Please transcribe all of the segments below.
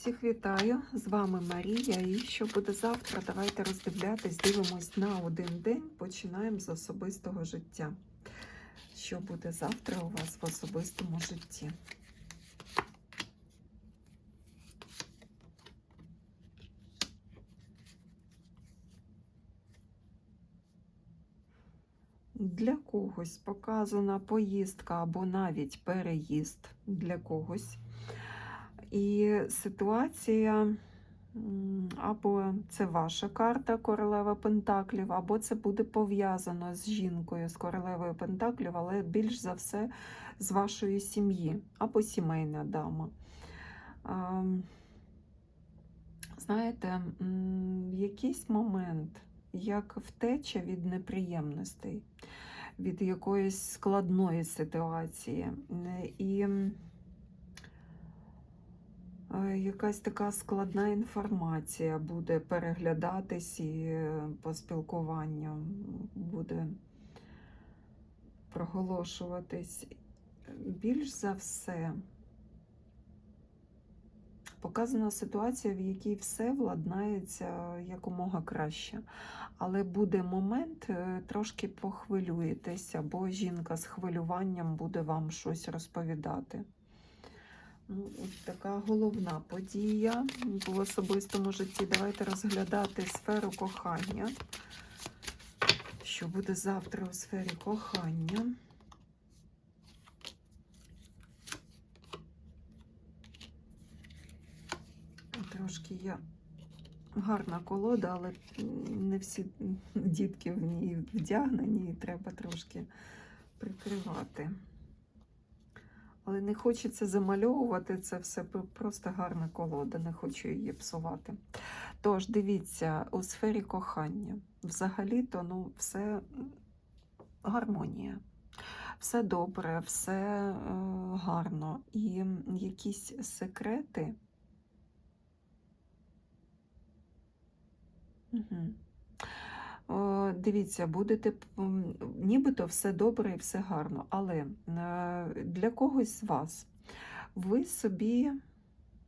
Всіх вітаю! З вами Марія. І що буде завтра? Давайте роздивлятись, дивимось на один день. Починаємо з особистого життя. Що буде завтра у вас в особистому житті? Для когось показана поїздка або навіть переїзд для когось. І ситуація, або це ваша карта королева Пентаклів, або це буде пов'язано з жінкою, з королевою Пентаклів, але більш за все з вашої сім'ї, або сімейна дама. Знаєте, м, якийсь момент, як втеча від неприємностей, від якоїсь складної ситуації. Е, І якась така складна інформація буде переглядатись і е, по спілкуванню буде проголошуватись. Більш за все, показана ситуація, в якій все владнається якомога краще. Але буде момент, е, трошки похвилюєтесь, або жінка з хвилюванням буде вам щось розповідати. Ну, от така головна подія в особистому житті. Давайте розглядати сферу кохання. Що буде завтра у сфері кохання? Трошки я гарна колода, але не всі дітки в ній вдягнені, і треба трошки прикривати. Але не хочеться замальовувати це все просто гарна колода, не хочу її псувати. Тож, дивіться, у сфері кохання. Взагалі-то ну, все гармонія. Все добре, все е, гарно. І якісь секрети. Угу. Дивіться, будете нібито все добре і все гарно, але е, для когось з вас ви собі,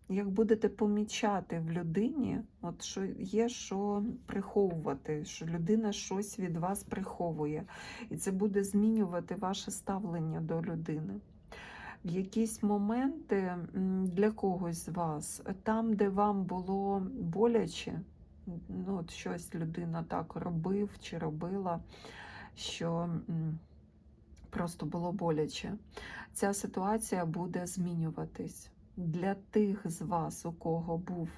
як будете помічати в людині, от що є що приховувати, що людина щось від вас приховує, і це буде змінювати ваше ставлення до людини. В якісь моменти для когось з вас, там, де вам було боляче, ну, от щось людина так робив чи робила, що просто було боляче. Ця ситуація буде змінюватись. Для тих з вас, у кого був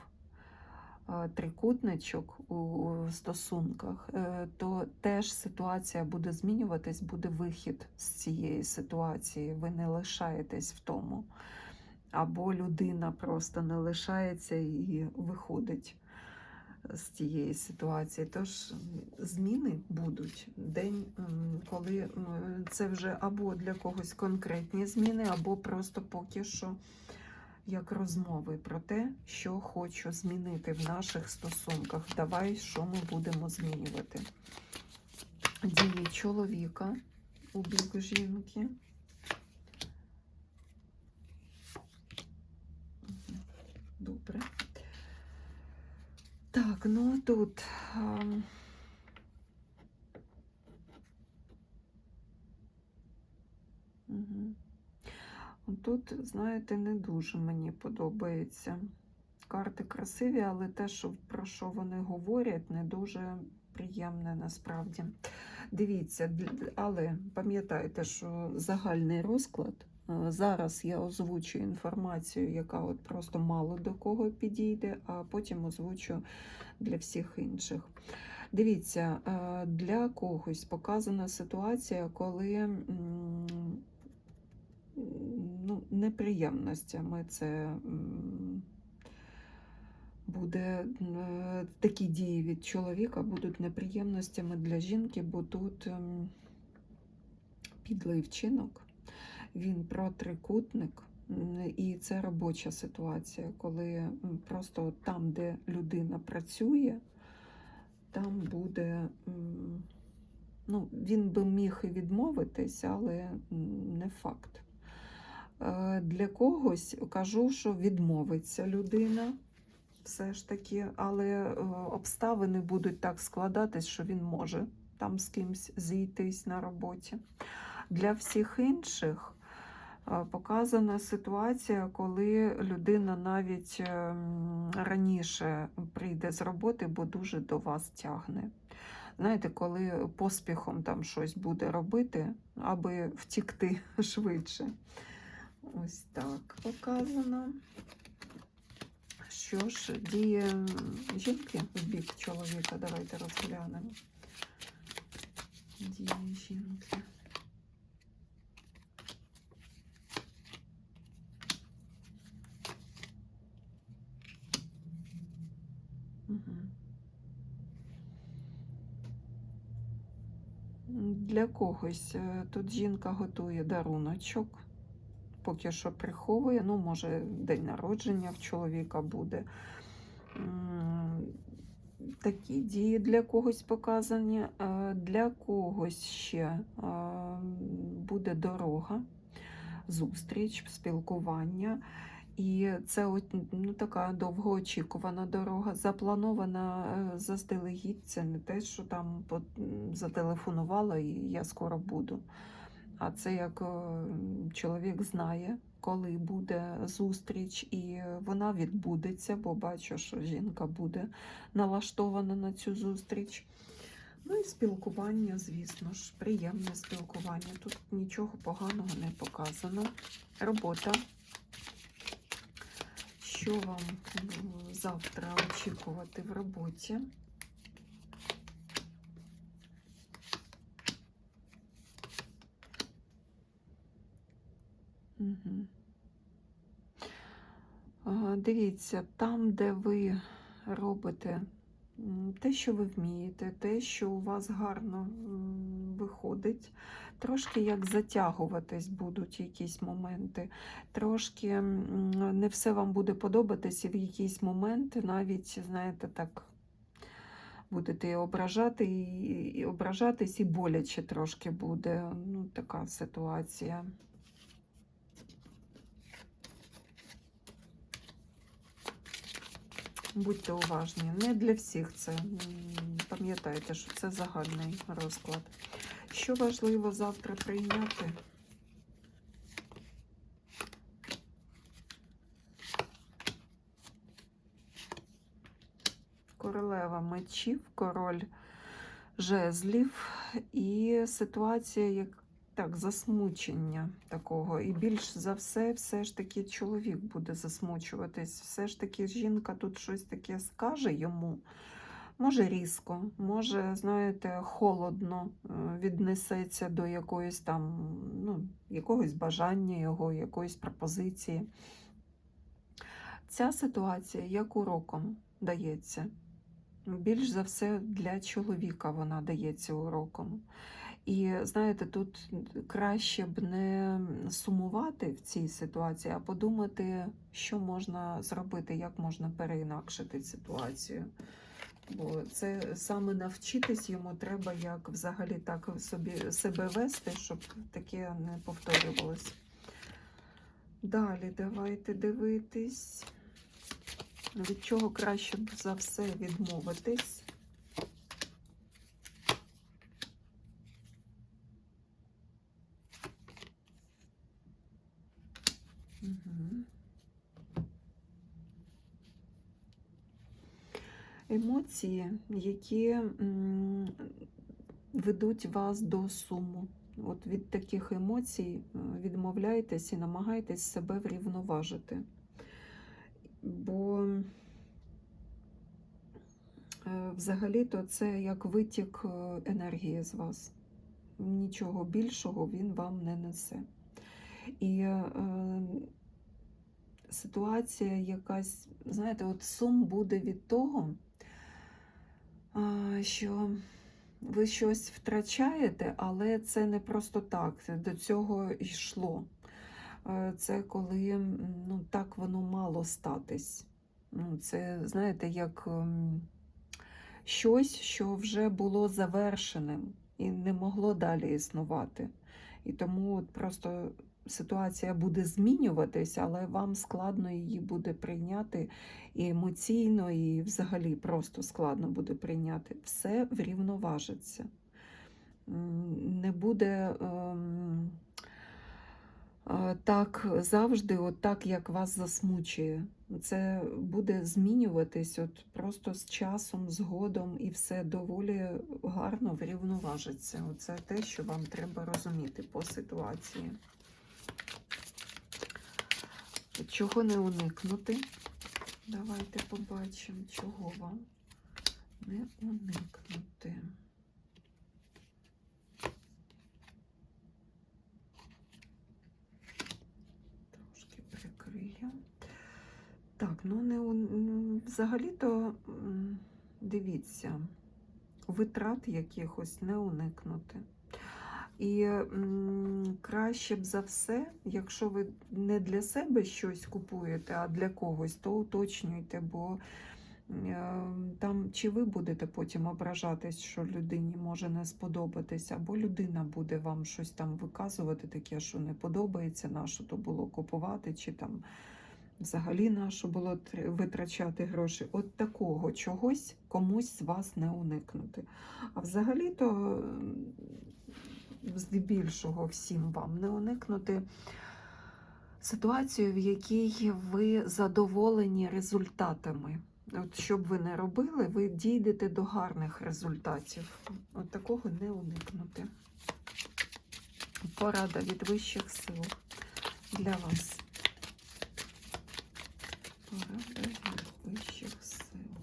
е, трикутничок у, стосунках, е, то теж ситуація буде змінюватись, буде вихід з цієї ситуації. Ви не лишаєтесь в тому. Або людина просто не лишається і виходить з цієї ситуації. Тож зміни будуть день, коли це вже або для когось конкретні зміни, або просто поки що як розмови про те, що хочу змінити в наших стосунках. Давай, що ми будемо змінювати. Дії чоловіка у бік жінки. Добре. Так, ну тут. Мгм. Тут, знаєте, не дуже мені подобається. Карти красиві, але те, що, про що вони говорять, не дуже приємне насправді. Дивіться, але пам'ятайте, що загальний розклад. Е, Зараз я озвучу інформацію, яка от просто мало до кого підійде, а потім озвучу для всіх інших. Дивіться, е, для когось показана ситуація, коли ну, неприємностями це буде е, такі дії від чоловіка будуть неприємностями для жінки, бо тут підлий вчинок, він про трикутник. І це робоча ситуація, коли просто там, де людина працює, там буде, ну, він би міг і відмовитись, але не факт. Е, Для когось кажу, що відмовиться людина, все ж таки, але е, обставини будуть так складатись, що він може там з кимсь зійтись на роботі. Для всіх інших показана ситуація, коли людина навіть ем, раніше прийде з роботи, бо дуже до вас тягне. Знаєте, коли поспіхом там щось буде робити, аби втікти швидше. Ось так показано. Що ж, діє жінки в бік чоловіка. Давайте розглянемо. Діє жінки. Для когось е, тут жінка готує даруночок, поки що приховує, ну, може, день народження в чоловіка буде. Такі дії для когось показані, Е, для когось ще е, буде дорога, зустріч, спілкування. І це ну, така довгоочікувана дорога, запланована е, заздалегідь. Це не те, що там зателефонувала і я скоро буду. А це як е, чоловік знає, коли буде зустріч, і вона відбудеться, бо бачу, що жінка буде налаштована на цю зустріч. Ну і спілкування, звісно ж, приємне спілкування. Тут нічого поганого не показано. Робота. Що вам завтра очікувати в роботі? Угу. Дивіться, там, де ви робите те, що ви вмієте, те, що у вас гарно виходить, трошки як затягуватись будуть якісь моменти, трошки не все вам буде подобатись, і в якийсь момент навіть, знаєте, так. Будете ображати, і ображатись, і боляче трошки буде. Ну, така ситуація. Будьте уважні. Не для всіх це. Пам'ятайте, що це загальний розклад. Що важливо завтра прийняти? Королева мечів, король жезлів і ситуація як так, засмучення такого. І більш за все, все ж таки чоловік буде засмучуватись. Все ж таки жінка тут щось таке скаже йому. Може різко, може, знаєте, холодно е, віднесеться до якоїсь там, ну, якогось бажання його, якоїсь пропозиції. Ця ситуація як уроком дається. Більш за все для чоловіка вона дається уроком. І знаєте, тут краще б не сумувати в цій ситуації, а подумати, що можна зробити, як можна переінакшити ситуацію. Бо це саме навчитись йому треба, як взагалі так собі себе вести, щоб таке не повторювалося. Далі давайте дивитись, від чого краще б за все відмовитись. Емоції, які ведуть вас до суму. От від таких емоцій е, відмовляйтесь і намагайтесь себе врівноважити. Бо е, взагалі-то це як витік е, енергії з вас. Нічого більшого він вам не несе. І е, ситуація якась, знаєте, от сум буде від того, що ви щось втрачаєте, але це не просто так. До цього йшло. Е, Це коли ну, так воно мало статись. Ну, Це, знаєте, як ем, щось, що вже було завершеним і не могло далі існувати. І тому от просто ситуація буде змінюватись, але вам складно її буде прийняти і емоційно, і взагалі просто складно буде прийняти. Все врівноважиться. Не буде ем, е, так завжди, от так, як вас засмучує. Це буде змінюватись от просто з часом, згодом, і все доволі гарно врівноважиться. Оце те, що вам треба розуміти по ситуації. Чого не уникнути? Давайте побачимо, чого вам не уникнути. Трошки прикрию. Так, ну не у- взагалі-то дивіться, витрат якихось не уникнути. І краще б за все, якщо ви не для себе щось купуєте, а для когось, то уточнюйте, бо е, там чи ви будете потім ображатись, що людині може не сподобатись, або людина буде вам щось там виказувати, таке, що не подобається, на що то було купувати, чи там взагалі на що було витрачати гроші. От такого чогось комусь з вас не уникнути. А взагалі-то здебільшого всім вам не уникнути ситуацію, в якій ви задоволені результатами. От що б ви не робили, ви дійдете до гарних результатів. От такого не уникнути. Порада від вищих сил для вас. Порада від вищих сил. Хм,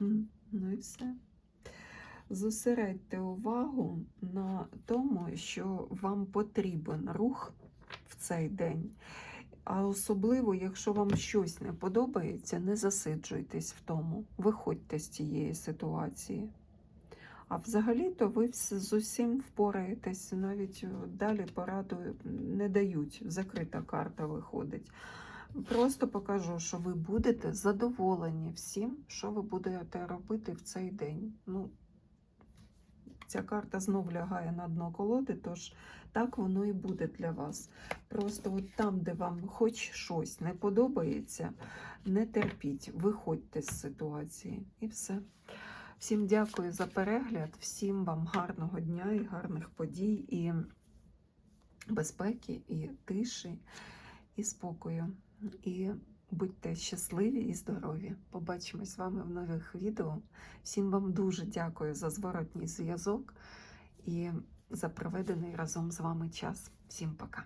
Ну і все. Зосередьте увагу на тому, що вам потрібен рух в цей день. А особливо, якщо вам щось не подобається, не засиджуйтесь в тому, виходьте з цієї ситуації. А взагалі-то ви з усім впораєтесь, навіть е, далі пораду не дають. Закрита карта виходить. Просто покажу, що ви будете задоволені всім, що ви будете робити в цей день. Ну, ця карта знов лягає на дно колоди, тож так воно і буде для вас. Просто от там, де вам хоч щось не подобається, не терпіть, виходьте з ситуації і все. Всім дякую за перегляд, всім вам гарного дня і гарних подій, і безпеки, і тиші, і спокою. І будьте щасливі і здорові. Побачимось з вами в нових відео. Всім вам дуже дякую за зворотній зв'язок і за проведений разом з вами час. Всім пока!